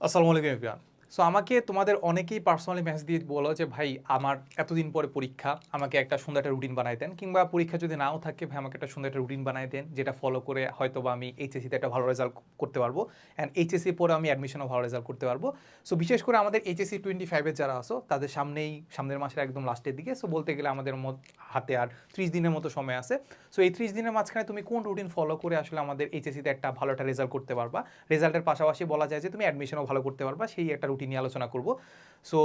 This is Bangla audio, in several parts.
আসসালামু আলাইকুম এভরিওয়ান সো আমাকে তোমাদের অনেকেই পার্সোনালি মেসেজ দিয়ে বলো যে, ভাই, আমার এতদিন পরে পরীক্ষা, আমাকে একটা সুন্দর একটা রুটিন বানাই দেন। কিংবা পরীক্ষা যদি নাও থাকে, ভাই, আমাকে একটা সুন্দর একটা রুটিন বানাই দেন, যেটা ফলো করে হয়তো বা আমি এইচএসিতে একটা ভালো রেজাল্ট করতে পারব অ্যান্ড এইচএসসি পরে আমি অ্যাডমিশনও ভালো রেজাল্ট করতে পারব। সো বিশেষ করে আমাদের এইচএসসি টোয়েন্টি ফাইভের যারা আসো তাদের সামনেই, সামনের মাসের একদম লাস্টের দিকে। সো বলতে গেলে আমাদের হাতে আর ত্রিশ দিনের মতো সময় আছে। সো এই ত্রিশ দিনের মাঝখানে তুমি কোন রুটিন ফলো করে আসলে আমাদের এইচএসিতে একটা ভালো একটা রেজাল্ট করতে পারবা? রেজাল্টের পাশাপাশি বলা যায় যে, তুমি অ্যাডমিশনও ভালো করতে পারবা, সেই একটা রুটিন নিয়ে আলোচনা করব। সো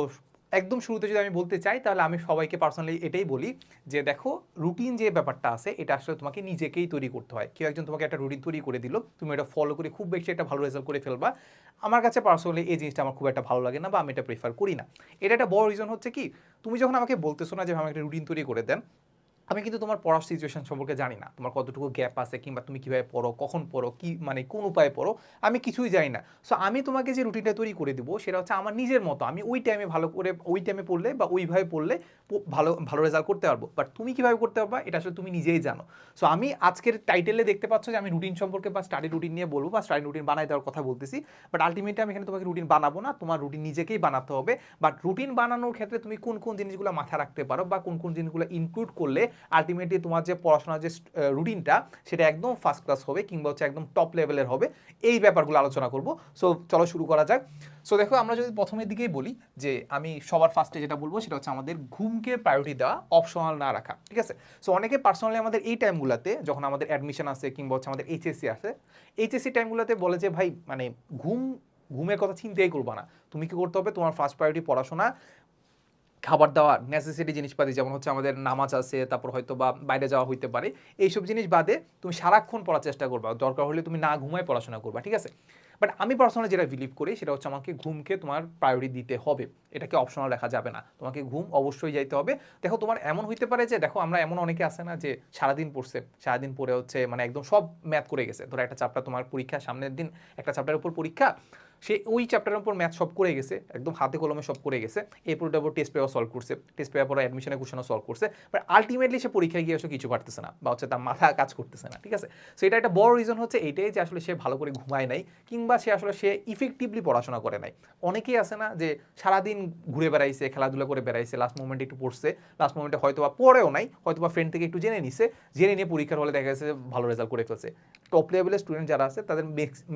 একদম শুরুতে যদি আমি বলতে চাই, তাহলে আমি সবাইকে পার্সোনালি এটাই বলি যে, দেখো রুটিন যে ব্যাপারটা আছে, এটা আসলে তোমাকে নিজেকেই তৈরি করতে হয়। কেউ একজন তোমাকে একটা রুটিন তৈরি করে দিল, তুমি এটা ফলো করে খুব বেশি একটা ভালো রেজাল্ট করে ফেলবা। আমার কাছে পার্সোনালি এই জিনিসটা আমার খুব একটা ভালো লাগে না বা আমি এটা প্রেফার করি না। এটা একটা বড় রিজন হচ্ছে কি, তুমি যখন আমাকে বলতেছো না যে আমাকে একটা রুটিন তৈরি করে দেন আমি কিন্তু তোমার পড়ার সিচুয়েশন সম্পর্কে জানি না। তোমার কতটুকু গ্যাপ আছে কিংবা তুমি কীভাবে পড়ো, কখন পড়ো, কি মানে কোন উপায়ে পড়ো, আমি কিছুই জানি না। সো আমি তোমাকে যে রুটিনটা তৈরি করে দেবো, সেটা হচ্ছে আমার নিজের মতো। আমি ওই টাইমে ভালো করে, ওই টাইমে পড়লে বা ওইভাবে পড়লে ভালো ভালো রেজাল্ট করতে পারব। বাট তুমি কীভাবে করতে পারবা, এটা আসলে তুমি নিজেই জানো। সো আমি আজকের টাইটেলে দেখতে পাচ্ছ যে আমি রুটিন সম্পর্কে বা স্টাডি রুটিন নিয়ে বলব বা স্টাডি রুটিন বানাই দেওয়ার কথা বলতেছি। বাট আলটিমেটলি আমি এখানে তোমাকে রুটিন বানাবো না, তোমার রুটিন নিজেকেই বানাতে হবে। বাট রুটিন বানানোর ক্ষেত্রে তুমি কোন কোন জিনিসগুলো মাথায় রাখতে পারো বা কোন কোন জিনিসগুলো ইনক্লুড করলে আলটিমেটলি তোমার যে পড়াশোনার যে রুটিনটা সেটা একদম ফার্স্ট ক্লাস হবে কিংবা হচ্ছে একদম টপ লেভেলের হবে। এই ব্যাপারগুলো আলোচনা করব। সো চলো শুরু করা যাক। সো দেখো, আমরা যদি প্রথমের দিকেই বলি যে, আমি সবার ফার্স্টে যেটা বলব, সেটা হচ্ছে আমাদের ঘুমকে প্রায়োরিটি দেওয়া অপশনাল না রাখা, ঠিক আছে? সো অনেকে পার্সোনালি আমাদের এই টাইমগুলোতে যখন আমাদের অ্যাডমিশন আছে কিংবা হচ্ছে আমাদের এইচএসসি আছে এইচএসসি টাইমগুলোতে বলে যে, ভাই মানে ঘুম, ঘুমের কথা চিন্তাই করবা না। তুমি কি করতে হবে? তোমার ফার্স্ট প্রায়োরিটি পড়াশোনা খাবার দাবার নেসেসিটি জিনিসপাতি, যেমন হচ্ছে আমাদের নামাজ আছে, তারপর হয়তো বা বাইরে যাওয়া হইতে পারে, এইসব জিনিস বাদে তুমি সারাক্ষণ পড়ার চেষ্টা করবা। দরকার হলে তুমি না ঘুমায় পড়াশোনা করবা, ঠিক আছে? বাট আমি পার্সোনালি যেটা বিলিভ করি, সেটা হচ্ছে আমাকে ঘুমকে তোমার প্রায়োরিটি দিতে হবে। এটাকে অপশনাল রাখা যাবে না। তোমাকে ঘুম অবশ্যই যাইতে হবে। দেখো, তোমার এমন হইতে পারে যে, দেখো, আমরা এমন অনেকে আছে না যে, সারাদিন পড়ছে, সারাদিন পড়ে হচ্ছে মানে একদম সব ম্যাথ করে গেছে। ধরো, একটা চাপটা তোমার পরীক্ষা, সামনের দিন একটা চাপটার উপর পরীক্ষা সে ওই চ্যাপ্টারের উপর ম্যাথ সব করে গেছে, একদম হাতে কলমে সব করে গেছে, এরপর ওটার উপর টেস্ট পেপার সলভ করছে টেস্ট পেপার পরে অ্যাডমিশনের কোশ্চেনও সলভ করছে বাট আলটিমেটলি সে পরীক্ষায় গিয়ে আসলে কিছু পারতেছে না, বা হচ্ছে তার মাথা কাজ করতেছে না, ঠিক আছে? সো এটা একটা বড় রিজন হচ্ছে এটাই যে আসলে সে ভালো করে ঘুমায় নাই, কিংবা সে আসলে সে ইফেক্টিভলি পড়াশোনা করে নাই। অনেকেই আছে না যে সারাদিন ঘুরে বেড়াইছে, খেলাধুলা করে বেড়াইছে লাস্ট মোমেন্টে একটু পড়ছে লাস্ট মোমেন্টে হয়তো বা পড়েও নাই হয়তো বা ফ্রেন্ড থেকে একটু জেনে নিছে, জেনে নিয়ে পরীক্ষার হলে দেখা গেছে ভালো রেজাল্ট করে ফেলছে। টপ লেভেলের স্টুডেন্ট যারা আছে, তাদের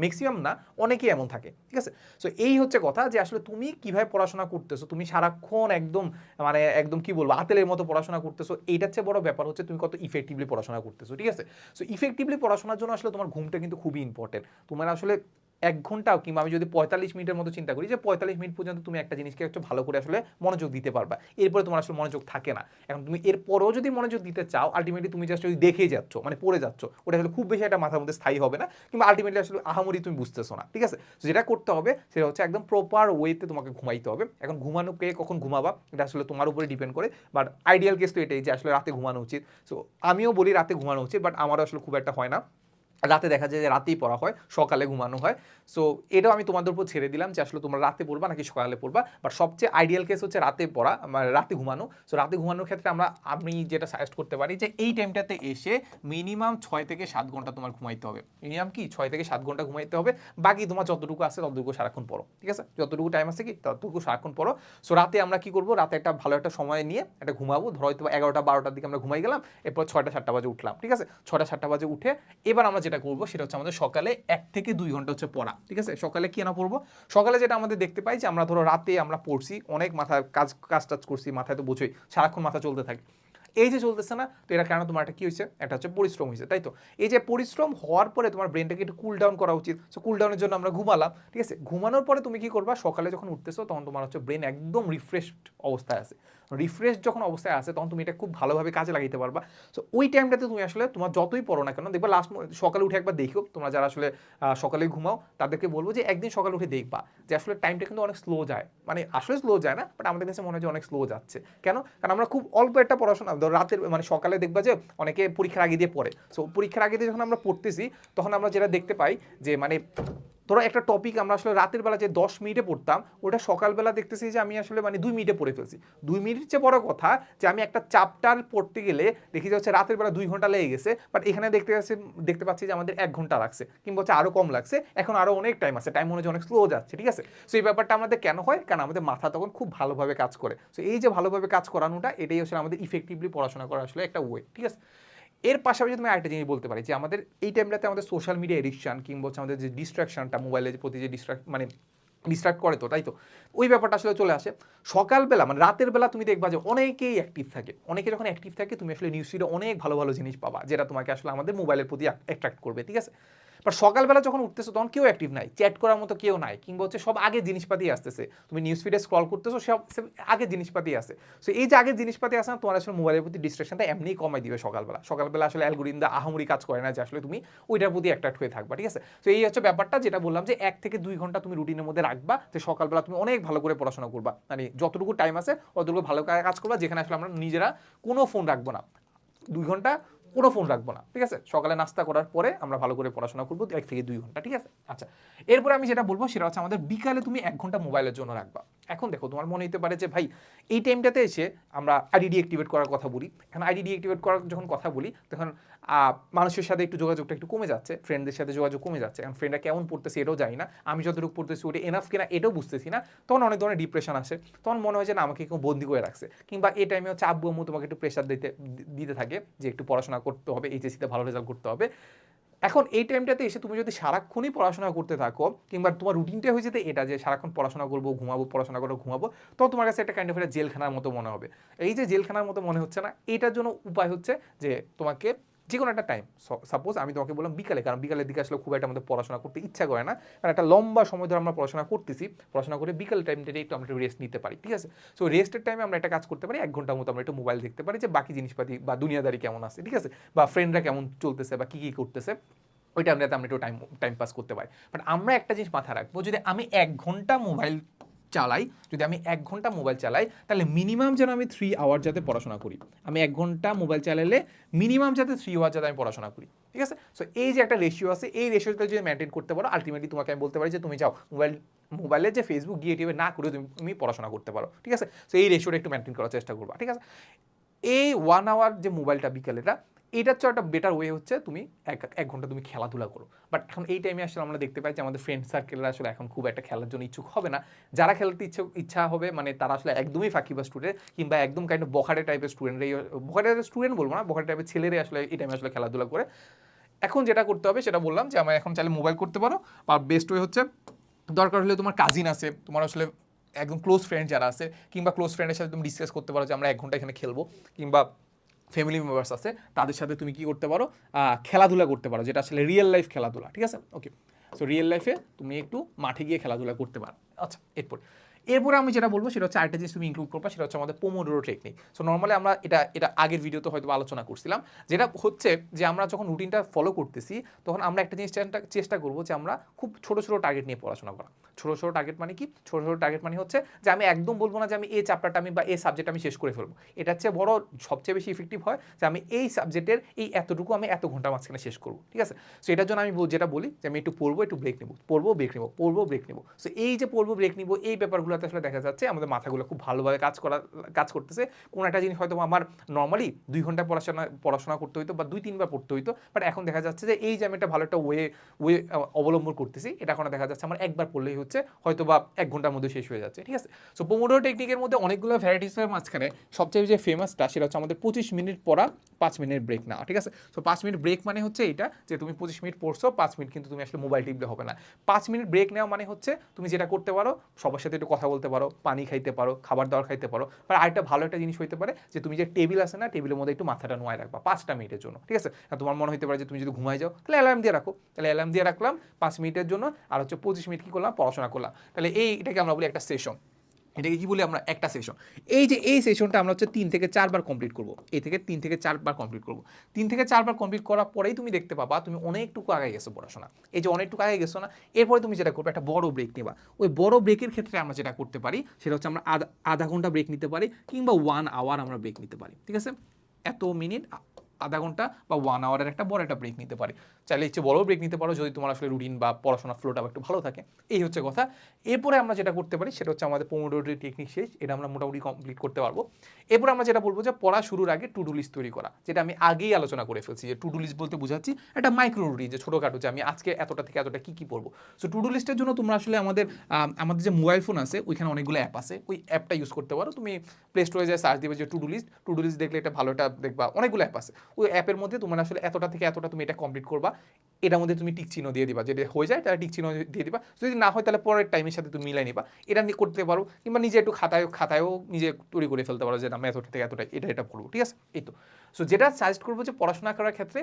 ম্যাক্সিমাম না, অনেকেই এমন থাকে, ঠিক আছে? সো এই হচ্ছে কথা যে আসলে তুমি কীভাবে পড়াশোনা করতেছো? তুমি সারাক্ষণ একদম মানে একদম কি বলব, আতেলের মতো পড়াশোনা করতেছো। এইটার চেয়ে বড় ব্যাপার হচ্ছে তুমি কত ইফেক্টিভলি পড়াশোনা করতেছো, ঠিক আছে? সো ইফেক্টিভলি পড়াশোনার জন্য আসলে তোমার ঘুমটা কিন্তু খুবই ইম্পর্টেন্ট তোমার আসলে এক ঘন্টাও কিংবা আমি যদি পঁয়তাল্লিশ মিনিটের মতো চিন্তা করি যে পঁয়তাল্লিশ মিনিট পর্যন্ত তুমি একটা জিনিসকে একটু ভালো করে আসলে মনোযোগ দিতে পারবা। এরপরে তোমার আসলে মনোযোগ থাকে না। এখন তুমি এরপরেও যদি মনোযোগ দিতে চাও আলটিমেটলি তুমি জাস্ট ওই দেখেই যাচ্ছ মানে পড়ে যাচ্ছ, ওটা আসলে খুব বেশি একটা মাথার মধ্যে স্থায়ী হবে না কিংবা আলটিমেটলি আসলে আহামরি তুমি বুঝতেছো না, ঠিক আছে? যেটা করতে হবে, সেটা হচ্ছে একদম প্রপার ওয়েতে তোমাকে ঘুমাইতে হবে। এখন ঘুমানো কে কখন ঘুমাবা, এটা আসলে তোমার উপরে ডিপেন্ড করে বাট আইডিয়াল কেস তো এটাই যে আসলে রাতে ঘুমানো উচিত। সো আমিও বলি রাতে ঘুমানো উচিত বাট আমারও আসলে খুব একটা হয় না। রাতে দেখা যায় যে রাতেই পড়া হয়, সকালে ঘুমানো হয়। সো এটাও আমি তোমাদের উপর ছেড়ে দিলাম যে আসলে তোমরা রাতে পড়বা নাকি সকালে পড়বা। বাট সবচেয়ে আইডিয়াল কেস হচ্ছে রাতে পড়া মানে রাতে ঘুমানো। সো রাতে ঘুমানোর ক্ষেত্রে আমরা, আমি যেটা সাজেস্ট করতে পারি যে এই টাইমটাতে এসে মিনিমাম ছয় থেকে সাত ঘণ্টা তোমার ঘুমাইতে হবে। মিনিমাম কি? ছয় থেকে সাত ঘণ্টা ঘুমাইতে হবে। বাকি তোমার যতটুকু আছে ততটুকু সারাক্ষণ পড়ো, ঠিক আছে? যতটুকু টাইম আছে কি ততটুকু সারাক্ষণ পড়ো। সো রাতে আমরা কি করব? রাতে একটা ভালো একটা সময় নিয়ে একটা ঘুমাবো। ধরো হয়তো এগারোটা বারোটার দিকে আমরা ঘুমাই গেলাম, এরপর ছয়টা সাতটা বাজে উঠলাম, ঠিক আছে? ছয়টা সাতটা বাজে উঠে এবার আমরা যেটা করব সেটা হচ্ছে আমাদের সকালে এক থেকে দুই ঘণ্টা হচ্ছে পড়া, ঠিক আছে? সকালে কি না পড়ব? সকালে যেটা আমাদের দেখতে পাই যে আমরা ধরো রাতে আমরা পড়ছি, অনেক মাথায় কাজ কাজ টাজ করছি, মাথায় তো বোঝোই, সারাক্ষণ মাথা চলতে থাকে। এই যে চলতেছে না, তো এটা কেন তোমার একটা কি হয়েছে? একটা হচ্ছে পরিশ্রম হয়েছে, তাই তো? এই যে পরিশ্রম হওয়ার পরে তোমার ব্রেনটাকে একটু কুল ডাউন করা উচিত। সো কুল ডাউনের জন্য আমরা ঘুমালাম, ঠিক আছে? ঘুমানোর পরে তুমি কি করবা? সকালে যখন উঠতেছো, তখন তোমার হচ্ছে ব্রেন একদম রিফ্রেশড অবস্থায় আছে। রিফ্রেশ যখন অবস্থায় আছে, তখন তুমি এটা খুব ভালোভাবে কাজে লাগাইতে পারবা। সো ওই টাইমটাতে তুমি আসলে তোমার যতই পড়ো না কেন, দেখবা লাস্ট সকালে উঠে একবার দেখো, তোমরা যারা আসলে সকালে ঘুমাও, তাদেরকে বলব যে একদিন সকালে উঠে দেখবা যে আসলে টাইমটা কিন্তু অনেক স্লো যায়। মানে আসলে স্লো যায় না বাট আমাদের কাছে মনে হয় যে অনেক স্লো যাচ্ছে। কেন? কারণ আমরা খুব অল্প একটা পড়াশোনা ধরো রাতের মানে সকালে দেখবা যে অনেকে পরীক্ষার আগে দিয়ে পড়ে। সো পরীক্ষার আগে দিয়ে যখন আমরা পড়তেছি, তখন আমরা যেটা দেখতে পাই যে মানে ধরো একটা টপিক আমরা আসলে রাতের বেলা যে দশ মিনিটে পড়তাম, ওটা সকালবেলা দেখতেছি যে আমি আসলে মানে দুই মিনিটে পড়ে ফেলছি। দুই মিনিট চেয়ে বড় কথা যে আমি একটা চ্যাপ্টার পড়তে গেলে দেখি যাচ্ছে রাতের বেলা দুই ঘণ্টা লেগে গেছে বাট এখানে দেখতে পাচ্ছি দেখতে পাচ্ছি যে আমাদের এক ঘণ্টা লাগছে, কিংবা হচ্ছে আরও কম লাগছে। এখন আরও অনেক টাইম আছে টাইম মনে হচ্ছে অনেক স্লো যাচ্ছে, ঠিক আছে? সো এই ব্যাপারটা আমাদের কেন হয়? কারণ আমাদের মাথা তখন খুব ভালোভাবে কাজ করে। সো এই যে ভালোভাবে কাজ করানোটা, এটাই আসলে আমাদের ইফেক্টিভলি পড়াশোনা করা আসলে একটা ওয়ে ঠিক আছে? এর পাশাপাশি তুমি আরেকটা জিনিস বলতে পারি যে আমাদের এই টাইমটাতে আমাদের সোশ্যাল মিডিয়া এডিকশন কিংবা হচ্ছে আমাদের যে ডিস্ট্রাকশনটা মোবাইলের প্রতি যে ডিস্ট্রাক মানে ডিস্ট্রাক্ট করে তো, তাই তো? ওই ব্যাপারটা আসলে চলে আসে। সকালবেলা মানে রাতের বেলা তুমি দেখবা যে অনেকেই অ্যাক্টিভ থাকে। অনেকে যখন অ্যাক্টিভ থাকে, তুমি আসলে নিউজ ফিডে অনেক ভালো ভালো জিনিস পাবা, যেটা তোমাকে আসলে আমাদের মোবাইলের প্রতি অ্যাট্রাক্ট করবে, ঠিক আছে? বাট সকালবেলা যখন উঠতেছো, তখন কেউ অ্যাক্টিভ নাই। চ্যাট করার মতো কেউ নাই। কিংবা হচ্ছে সব আগে জিনিসপাতি আসতেছে। তুমি নিউজ ফিডে স্ক্রল করতেছো, সব আগে জিনিসপাতি আসে সো এই যে আগে জিনিসপাতি আসে না, তোমার আসলে মোবাইলের প্রতি ডিস্ট্রাকশনটা এমনিই কমাই দিবে সকালবেলা। সকালবেলা আসলে অ্যালগোরিদম আহামরি কাজ করে না যে আসলে তুমি ওইটার প্রতি অ্যাট্রাক্ট হয়ে থাকবা, ঠিক আছে? তো এই হচ্ছে ব্যাপারটা যেটা বললাম যে এক থেকে দুই ঘণ্টা তুমি রুটিনের মধ্যে রাখবা যে সকালবেলা তুমি অনেক ভালো করে পড়াশোনা করবা। মানে যতটুকু টাইম আছে, অতটুকু ভালো কাজ করবা, যেখানে আসলে আমরা নিজেরা কোনো ফোন রাখব না। দুই ঘণ্টা কোনো ফোন রাখব না, ঠিক আছে? সকালে নাস্তা করার পরে আমরা ভালো করে পড়াশোনা করব, এক থেকে দুই ঘণ্টা, ঠিক আছে? আচ্ছা এরপরে আমি যেটা বলব সেটা হচ্ছে আমাদের বিকালে তুমি এক ঘণ্টা মোবাইলের জন্য রাখবা। এখন দেখো, তোমার মনে হতে পারে যে ভাই, এই টাইমটাতে এসে আমরা আইডি ডিঅ্যাক্টিভেট করার কথা বলি। এখন আইডি ডিঅ্যাক্টিভেট করার যখন কথা বলি, তখন মানুষের সাথে একটু যোগাযোগটা একটু কমে যাচ্ছে ফ্রেন্ডদের সাথে যোগাযোগ কমে যাচ্ছে এখন ফ্রেন্ডরা কেমন পড়তেছে এটাও জানি না, আমি যতটুকু পড়তেছি ওটা এনাফ কিনা এটাও বুঝতেছি না, তখন অনেক ধরনের ডিপ্রেশন আসে, তখন মনে হয় যে না, আমাকে কেউ বন্দি করে রাখছে, কিংবা এই টাইমে হচ্ছে আব্বু তোমাকে একটু প্রেশার দিতে দিতে থাকে যে একটু পড়াশোনা করতে হবে এইচএসিতে ভালো রেজাল্ট করতে হবে। এখন এই টাইমটাতে এসে তুমি যদি সারাক্ষণই পড়াশোনা করতে থাকো, কিংবা তোমার রুটিনটা হয়ে যেতে এটা যে সারাক্ষণ পড়াশোনা করব, ঘুমাবো, পড়াশোনা করব ঘুমাবো তো তোমার কাছে একটা কাইন্ড অফ একটা জেলখানার মতো মনে হবে। এই যে জেলখানার মতো মনে হচ্ছে না, এটার জন্য উপায় হচ্ছে যে তোমাকে যে কোনো একটা টাইম সাপোজ আমি তোমাকে বললাম বিকালে, কারণ বিকালের দিকে আসলে খুব একটা আমাদের পড়াশোনা করতে ইচ্ছা করে না। কারণ একটা লম্বা সময় ধরে আমরা পড়াশোনা করতেছি। পড়াশোনা করে বিকাল টাইমটাতে একটু আমরা রেস্ট নিতে পারি, ঠিক আছে? সো রেস্টের টাইমে আমরা একটা কাজ করতে পারি, এক ঘণ্টার মতো আমরা একটু মোবাইল দেখতে পারি যে বাকি জিনিসপাতি বা দুনিয়াদারি কেমন আছে, ঠিক আছে? বা ফ্রেন্ডরা কেমন চলতেছে বা কী কী করতেছে ওইটা আমরা আমরা একটু টাইম টাইম পাস করতে পারি। বাট আমরা একটা জিনিস মাথায় রাখব, যদি আমি এক ঘণ্টা মোবাইল চালাই, যদি আমি এক ঘণ্টা মোবাইল চালাই, তাহলে মিনিমাম যেন আমি থ্রি আওয়ার যাতে পড়াশোনা করি। আমি এক ঘণ্টা মোবাইল চালালে মিনিমাম যাতে থ্রি আওয়ার যাতে আমি পড়াশোনা করি, ঠিক আছে? সো এই যে একটা রেশিও আছে, এই রেশিওটা যদি মেনটেন করতে পারো আলটিমেটলি তোমাকে আমি বলতে পারি যে তুমি যাও মোবাইল মোবাইলে যে ফেসবুক গিয়ে টিভে না করে তুমি তুমি পড়াশোনা করতে পারো, ঠিক আছে? সো এই রেশিওটা একটু মেনটেন করার চেষ্টা করবা, ঠিক আছে? এই ওয়ান আওয়ার যে মোবাইলটা বিকেলেটা এটার চেয়ে একটা বেটার ওয়ে হচ্ছে তুমি এক এক ঘণ্টা তুমি খেলাধুলা করো। বাট এখন এই টাইমে আসলে আমরা দেখতে পাই যে আমাদের ফ্রেন্ড সার্কেলরা আসলে এখন খুব একটা খেলার জন্য ইচ্ছুক হবে না। যারা খেলতে ইচ্ছে, ইচ্ছা হবে মানে তারা আসলে একদমই ফাঁকি বা স্টুডেন্ট কিংবা একদম কাইন্ড বখাটে টাইপের স্টুডেন্টরাই বখাটে স্টুডেন্ট বলব না, বখাটে টাইপের ছেলেরাই আসলে এই টাইমে আসলে খেলাধুলা করে। এখন যেটা করতে হবে, সেটা বললাম যে আমার এখন চাইলে মোবাইল করতে পারো। বা বেস্ট ওয়ে হচ্ছে, দরকার হলে তোমার কাজিন আছে, তোমার আসলে একদম ক্লোজ ফ্রেন্ড যারা আছে, কিংবা ক্লোজ ফ্রেন্ডের সাথে তুমি ডিসকাস করতে পারো যে আমরা এক ঘণ্টা এখানে খেলব, কিংবা ফ্যামিলি মেম্বার্স আছে, তাদের সাথে তুমি কি করতে পারো? খেলাধুলা করতে পারো, যেটা আসলে রিয়েল লাইফ খেলাধুলা, ঠিক আছে? ওকে সো রিয়েল লাইফে তুমি একটু মাঠে গিয়ে খেলাধুলা করতে পারো। আচ্ছা এরপর। এরপরে আমি যেটা বলব সেটা হচ্ছে আরেকটা জিনিস তুমি ইনক্লুড করবা, সেটা হচ্ছে আমাদের পোমোডোরো টেকনিক সো নর্মালি আমরা এটা এটা আগের ভিডিওতে হয়তো আলোচনা করছিলাম, যেটা হচ্ছে যে আমরা যখন রুটিনটা ফলো করতেছি, তখন আমরা একটা জিনিস চেষ্টা- করব যে আমরা খুব ছোটো ছোটো টার্গেট নিয়ে পড়াশোনা করা। ছোটো ছোটো টার্গেট মানে কি? ছোটো ছোটো টার্গেট মানে হচ্ছে যে আমি একদম বলব না যে আমি এই চ্যাপ্টারটা আমি বা এই সাবজেক্ট আমি শেষ করে ফেলব। এটা হচ্ছে বড় সবচেয়ে বেশি ইফেক্টিভ হয় যে আমি এই সাবজেক্টের এই এতটুকু আমি এত ঘণ্টার মাঝখানে শেষ করব, ঠিক আছে? সো এটার জন্য আমি যেটা বলি যে আমি একটু পড়ব, একটু ব্রেক নেব। পড়ব ব্রেক নেব, পড়ব ব্রেক নেব। সো এই যে পড়ব ব্রেক নিবো, এই ব্যাপারগুলোতে আসলে দেখা যাচ্ছে আমাদের মাথাগুলো খুব ভালোভাবে কাজ করা, কাজ করতেছে। কোনো একটা জিনিস হয়তো আমার নর্মালি দুই ঘণ্টা পড়াশোনা পড়াশোনা করতে হইতো বা দুই তিনবার পড়তে হইতো বাট এখন দেখা যাচ্ছে যে এই যে আমি একটা ভালো একটা ওয়ে ওয়ে অবলম্বন করতেছি, এটা এখন দেখা যাচ্ছে আমার একবার পড়লেই হচ্ছে হয়তো বা এক ঘণ্টার মধ্যে শেষ হয়ে যাচ্ছে, ঠিক আছে? সো পোমোডো টেকনিকের মধ্যে অনেকগুলো ভ্যারাইটিসের মাঝখানে সবচেয়ে যে ফেমাসটা সেটা হচ্ছে আমাদের পঁচিশ মিনিট পড়া, পাঁচ মিনিট ব্রেক নেওয়া, ঠিক আছে? সো পাঁচ মিনিট ব্রেক মানে হচ্ছে এটা যে তুমি পঁচিশ মিনিট পড়ছো, পাঁচ মিনিট কিন্তু তুমি আসলে মোবাইল টিপলে হবে না। পাঁচ মিনিট ব্রেক নেওয়া মানে হচ্ছে তুমি যেটা করতে পারো, সবার সাথে একটু কথা বলতে পারো, পানি খাইতে পারো, খাবার দাবার খাইতে পারো, বা আরেকটা ভালো একটা জিনিস হইতে পারে যে তুমি যে টেবিল আছে না টেবিলের মধ্যে একটু মাথাটা নোয়ায় রাখবা পাঁচটা মিনিটের জন্য, ঠিক আছে? তোমার মনে হতে পারে যে তুমি যদি ঘুমাই যাও, তাহলে অ্যালার্ম দিয়ে রাখো। তাহলে অ্যালার্ম দিয়ে রাখলাম পাঁচ মিনিটের জন্য, আর হচ্ছে পঁচিশ মিনিট কি করলাম? পড়াশোনা করলাম। তাহলে এই এটাকে আমরা বলি একটা সেশন এটাকে কি বলি আমরা? একটা সেশন এই যে এই সেশনটা আমরা হচ্ছে তিন থেকে চারবার কমপ্লিট করব। এই থেকে তিন থেকে চারবার কমপ্লিট করব। তিন থেকে চারবার কমপ্লিট করার পরেই তুমি দেখতে পাবা তুমি অনেকটুকু আগে গেছো পড়াশোনা। এই যে অনেকটুকু আগে গেছো না, এরপরে তুমি যেটা করবে একটা বড় ব্রেক নেবা। ওই বড় ব্রেকের ক্ষেত্রে আমরা যেটা করতে পারি, সেটা হচ্ছে আমরা আধা আধা ঘণ্টা ব্রেক নিতে পারি কিংবা ওয়ান আওয়ার আমরা ব্রেক নিতে পারি। ঠিক আছে? এত মিনিট আধা ঘণ্টা বা ওয়ান আওয়ারের একটা বড় একটা ব্রেক নিতে পারে। চাইলে ইচ্ছে বড় ব্রেক নিতে পারো যদি তোমার আসলে রুটিন বা পড়াশোনার ফ্লোটা একটু ভালো থাকে। এই হচ্ছে কথা। এরপরে আমরা যেটা করতে পারি সেটা হচ্ছে আমাদের পোমোডোরি টেকনিক শেষ, এটা আমরা মোটামুটি কমপ্লিট করতে পারব। এরপরে আমরা যেটা বলব যে পড়া শুরুর আগে টু ডু লিস্ট তৈরি করা, যেটা আমি আগেই আলোচনা করে ফেলছি যে টু ডু লিস্ট বলতে বোঝাচ্ছি একটা মাইক্রো রুটিন যে ছোটোখাটো যে আমি আজকে এতটা থেকে এতটা কী কী পড়ব। সো টু ডু লিস্টের জন্য তোমরা আসলে আমাদের আমাদের যে মোবাইল ফোন আছে, ওইখানে অনেকগুলো অ্যাপ আছে। ওই অ্যাপটা ইউজ করতে পারো। তুমি প্লে স্টোরে যায় সার্চ দিবে যে to do list to do list দেখলে এটা ভালো একটা দেখবা, অনেকগুলো অ্যাপ আছে। ওই অ্যাপের মধ্যে তোমার আসলে এতটা থেকে এতটা তুমি এটা কমপ্লিট করবা। এটার মধ্যে তুমি টিক চিহ্ন দিয়ে দিবা। যদি হয়ে যায় তাহলে টিক চিহ্ন দিয়ে দিবা। যদি না হয় তাহলে পরের টাইমের সাথে তুমি মিলাই নিবা। এটা নিয়ে করতে পারো কিংবা নিজে একটু খাতায় খাতায়ও নিজে তৈরি করে ফেলতে পারো যে না, আমি এতটা থেকে এতটা এটা এটা করব ঠিক আছে? এই তো। সো যেটা সাজেস্ট করব যে পড়াশোনা করার ক্ষেত্রে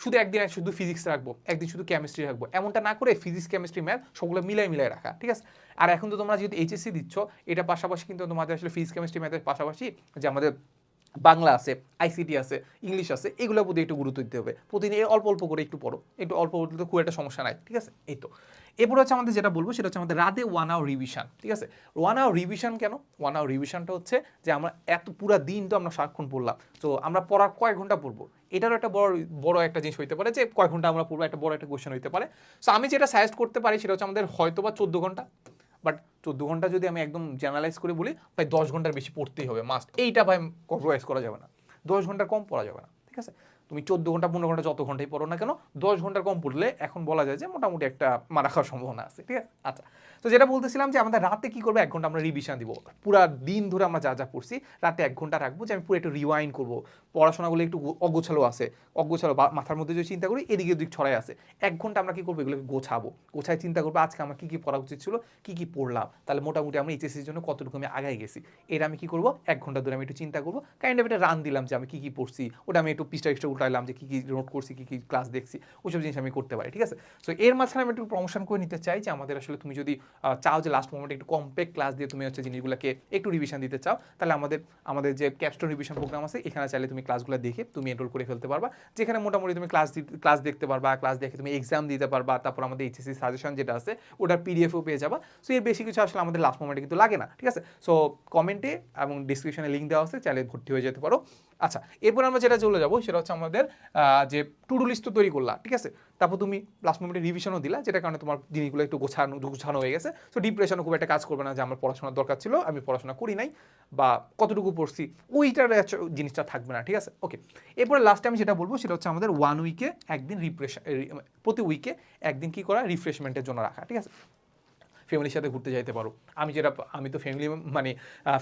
শুধু একদিন শুধু ফিজিক্স রাখব একদিন শুধু কেমিস্ট্রি রাখব। এমনটা না করে ফিজিক্স কেমিস্ট্রি ম্যাথ সবগুলো মিলাই মিলাই রাখা ঠিক আছে? আর এখন তো তোমরা যেহেতু এইচএসসি দিচ্ছ এটা পাশাপাশি কিন্তু তোমাদের আসলে ফিজিক্স কেমিস্ট্রি ম্যাথের পাশাপাশি যে আমাদের বাংলা আছে আইসিটি আছে ইংলিশ আছে এগুলোর প্রতি একটু গুরুত্ব দিতে হবে। প্রতিদিন অল্প অল্প করে একটু পড়ো, একটু অল্প পড়লে খুব একটা সমস্যা নাই, ঠিক আছে? এই তো। এরপর হচ্ছে আমাদের যেটা বলব, সেটা হচ্ছে আমাদের রাতে ওয়ান আওয়ার রিভিশন ঠিক আছে? ওয়ান আওয়ার রিভিশন কেন? ওয়ান আওয়ার রিভিশনটা হচ্ছে যে আমরা এত, পুরো দিন তো আমরা সারাক্ষণ পড়লাম। তো আমরা পড়ার কয়েক ঘণ্টা পড়ব। এটারও একটা বড় বড় একটা জিনিস হইতে পারে যে কয় ঘণ্টা আমরা পড়ব, একটা বড় একটা কোয়েশ্চেন হইতে পারে। সো আমি যেটা সাজেস্ট করতে পারি, সেটা হচ্ছে আমাদের হয়তো বা চোদ্দ ঘণ্টা বাট চোদ্দ ঘণ্টা যদি আমি একদম জেনারেলাইজ করে বলি, ভাই দশ ঘণ্টার বেশি পড়তেই হবে মাস্ট এইটা ভাই কম্প্রোমাইজ করা যাবে না। দশ ঘণ্টার কম পড়া যাবে না, ঠিক আছে? তুমি চোদ্দ ঘণ্টা, পনেরো ঘণ্টা যত ঘন্টাই পড়ো না কেন, দশ ঘণ্টার কম পড়লে এখন বলা যায় যে মোটামুটি একটা মারা খাওয়ার সম্ভাবনা আছে, ঠিক আছে? আচ্ছা তো যেটা বলতেছিলাম যে আমাদের রাতে কি করব? এক ঘণ্টা আমরা রিভিশন দিব। পুরা দিন ধরে আমরা যা যা পড়ছি, রাতে এক ঘণ্টা রাখব যে আমি পুরো একটু রিওয়াইন্ড করব। পড়াশোনাগুলো একটু অগোছালো আছে, অগোছালো মাথার মধ্যে যদি চিন্তা করি, এদিকে ওদিক ছড়াই আছে। এক ঘণ্টা আমরা কি করব? এগুলোকে গোছাবো। গোছায় চিন্তা করব, আজকে আমার কী কী পড়া উচিত ছিল, কী কী পড়লাম? তাহলে মোটামুটি আমরা এইচএসসির জন্য কতটুকু আমি আগাই গেছি? এটা আমি কি করব? এক ঘণ্টা ধরে আমি একটু চিন্তা করব। কাইন্ড অফ একটা রান দিলাম যে আমি কী কী পড়ছি, ওটা আমি একটু পিসটা এক্সট্রা যে কী কী নোট করছি, কী কী ক্লাস দেখছি, ওইসব জিনিস আমি করতে পারি, ঠিক আছে? সো এর মাঝখানে আমি একটু প্রমোশন করে নিতে চাই যে আমাদের আসলে তুমি যদি চাও যে লাস্ট মোমেন্টে একটু কম্প্যাক্ট ক্লাস দিয়ে তুমি হচ্ছে জিনিসগুলোকে একটু রিভিশন দিতে চাও, তাহলে আমাদের আমাদের যে ক্যাপস্টোন রিভিশন প্রোগ্রাম আছে, এখানে চাইলে তুমি ক্লাসগুলো দেখে তুমি এনরোল করে ফেলতে পারবা। যেখানে মোটামুটি তুমি ক্লাস ক্লাস দেখতে পারবা ক্লাস দেখে তুমি এক্সাম দিতে পারবা, তারপর আমাদের এইচএসসি সাজেশন যেটা আছে, ওটার পিডিএফও পেয়ে যাবা। সো এর বেশি কিছু আসলে আমাদের লাস্ট মোমেন্টে কিন্তু লাগে না, ঠিক আছে? সো কমেন্টে এবং ডিসক্রিপশনে লিঙ্ক দেওয়া আছে, চাইলে ভর্তি হয়ে যেতে পারো। আচ্ছা এরপর আমরা যেটা চলে যাব, সেটা হচ্ছে আমাদের আহ, যে টু ডু লিস্ট তো তৈরি করলা ঠিক আছে? তারপর তুমি লাস্ট মোমেন্টে রিভিশনও দিলা যেটা কারণে তোমার জিনিসগুলো একটু গোছানো গোছানো হয়ে গেছে। সো ডিপ্রেশনও খুব একটা কাজ করবে না যে আমার পড়াশোনার দরকার ছিল আমি পড়াশোনা করি নাই বা কতটুকু পড়ছি ওইটার জিনিসটা থাকবে না ঠিক আছে? ওকে এরপরে লাস্টে আমি যেটা বলব সেটা হচ্ছে আমাদের ওয়ান উইকে একদিন রিফ্রেশ প্রতি উইকে একদিন কি করা রিফ্রেশমেন্টের জন্য রাখা ঠিক আছে? ফ্যামিলির সাথে ঘুরতে যাইতে পারো। আমি যেটা, আমি তো ফ্যামিলি মানে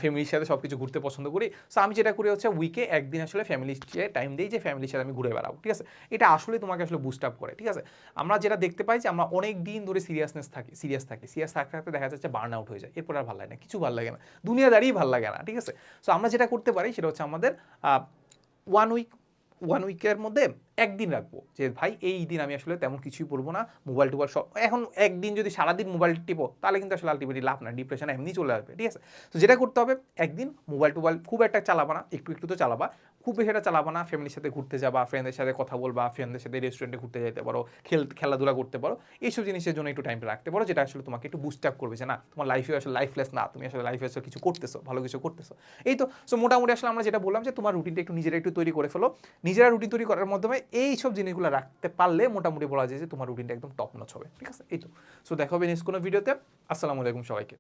ফ্যামিলির সাথে সব কিছু ঘুরতে পছন্দ করি। সো আমি যেটা করি হচ্ছে উইকে একদিন আসলে ফ্যামিলিকে টাইম দিই যে ফ্যামিলির সাথে আমি ঘুরে বেড়াবো, ঠিক আছে? এটা আসলে তোমাকে আসলে বুস্ট আপ করে, ঠিক আছে? আমরা যেটা দেখতে পাই যে আমরা অনেক দিন ধরে সিরিয়াসনেস থাকি সিরিয়াস থাকি। সিরিয়াস থাকতে থাকতে দেখা যাচ্ছে বার্ন আউট হয়ে যায়, এরপর আর ভালো লাগে না, কিছু ভালো লাগে না। দুনিয়া দুনিয়াদারিই ভালো লাগে না, ঠিক আছে? সো আমরা যেটা করতে পারি সেটা হচ্ছে আমাদের ওয়ান উইক ওয়ান উইকের মধ্যে একদিন রাখব। যে ভাই, এই দিন আমি আসলে তেমন কিছুই পড়ব না মোবাইল টোবাইল সব, এখন একদিন যদি সারাদিন মোবাইল টিপো, তাহলে কিন্তু আসলে আলটিমেটলি লাভ না ডিপ্রেশন এমনি চলে আসবে, ঠিক আছে? তো যেটা করতে হবে, একদিন মোবাইল টোবাইল খুব একটা চালাবা না, একটু একটু তো চালাবা, খুব বেশি একটা চালাবা না ফ্যামিলির সাথে ঘুরতে যাবা ফ্রেন্ডদের সাথে কথা বলবা ফ্রেন্ডদের সাথে রেস্টুরেন্টে ঘুরতে যেতে পারো, খেল, খেলাধুলা করতে পারো, এইসব জিনিসের জন্য একটু টাইমটা রাখতে পারো, যেটা আসলে তোমাকে একটু বুস্ট আপ করবে যে না, তোমার লাইফে আসলে লাইফলেস না, তুমি আসলে লাইফে আসলে কিছু করতেছো, ভালো কিছু করতেছো। এই তো সো মোটামুটি আসলে আমরা যেটা বললাম যে তোমার রুটিনটা একটু নিজেরা একটু তৈরি করে ফেলো, নিজেরা রুটিন তৈরি করার মাধ্যমে এই সব জিনিসগুলো রাখতে পারলে মোটামুটি বলা যায় যে তোমার রুটিনটা একদম টপ নচ হবে, ঠিক আছে? এই তো। সো দেখা হবে নেক্সট কোনো ভিডিওতে আসসালামু আলাইকুম সবাইকে।